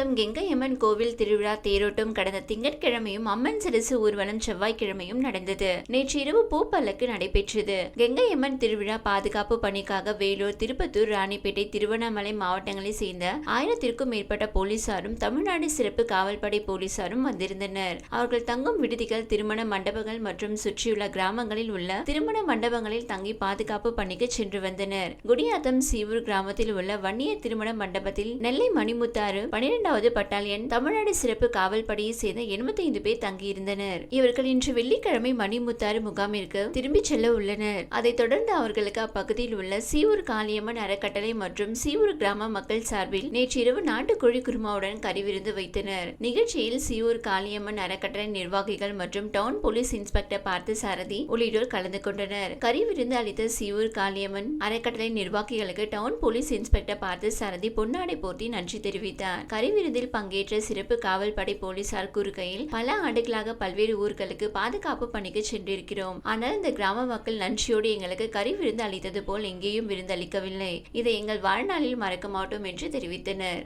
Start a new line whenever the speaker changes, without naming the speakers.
குடியாத்தம் கெங்கையம்மன் கோவில் திருவிழா தேரோட்டம் கடந்த திங்கட்கிழமையும் அம்மன் சிறுசு ஊர்வலம் செவ்வாய்க்கிழமையும் நடந்தது. நேற்று இரவு பூப்பல்லக்கு நடைபெற்றது. கெங்கையம்மன் திருவிழா பாதுகாப்பு பணிக்காக வேலூர் திருப்பத்தூர் ராணிப்பேட்டை திருவண்ணாமலை மாவட்டங்களைச் சேர்ந்த ஆயிரத்திற்கும் மேற்பட்ட போலீசாரும் தமிழ்நாடு சிறப்பு காவல்படை போலீசாரும் வந்திருந்தனர். அவர்கள் தங்கும் விடுதிகள் திருமண மண்டபங்கள் மற்றும் சுற்றியுள்ள கிராமங்களில் உள்ள திருமண மண்டபங்களில் தங்கி பாதுகாப்பு பணிக்கு சென்று வந்தனர். குடியாத்தம் சீவூர் கிராமத்தில் உள்ள வன்னிய திருமண மண்டபத்தில் நெல்லை மணிமுத்தாறு இரண்டாவது பட்டாலியன் தமிழ்நாடு சிறப்பு காவல் படையை சேர்ந்த 85 பேர் தங்கியிருந்தனர். இவர்கள் இன்று வெள்ளிக்கிழமை மணிமுத்தாறு முகாமிற்கு திரும்பிச் செல்ல உள்ளனர். அதைத் தொடர்ந்து அவர்களுக்கு அப்பகுதியில் உள்ள சீவூர் காளியம்மன் அறக்கட்டளை மற்றும் சீவூர் கிராம மக்கள் சார்பில் நேற்று இரவு நாட்டுக்கோழி குருமாவுடன் கறிவிருந்து வைத்தனர். நிகழ்ச்சியில் சீவூர் காளியம்மன் அறக்கட்டளை நிர்வாகிகள் மற்றும் டவுன் போலீஸ் இன்ஸ்பெக்டர் பார்த்து சாரதி உள்ளிட்டோர் கலந்து கொண்டனர். கறிவிருந்து அளித்த சீவூர் காளியம்மன் அறக்கட்டளை நிர்வாகிகளுக்கு டவுன் போலீஸ் இன்ஸ்பெக்டர் பார்த்து சாரதி பொன்னாடை போர்த்தி நன்றி தெரிவித்தார். விருந்தில் பங்கேற்ற சிறப்பு காவல் படை போலீசார் கூறுகையில் பல ஆண்டுகளாக பல்வேறு ஊர்களுக்கு பாதுகாப்பு பணிக்கு சென்றிருக்கிறோம். ஆனால் இந்த கிராம மக்கள் நன்றியோடு எங்களுக்கு கறி விருந்து அளித்தது போல் எங்கேயும் விருந்தளிக்கவில்லை. இதை எங்கள் வாழ்நாளில் மறக்க மாட்டோம் என்று தெரிவித்தனர்.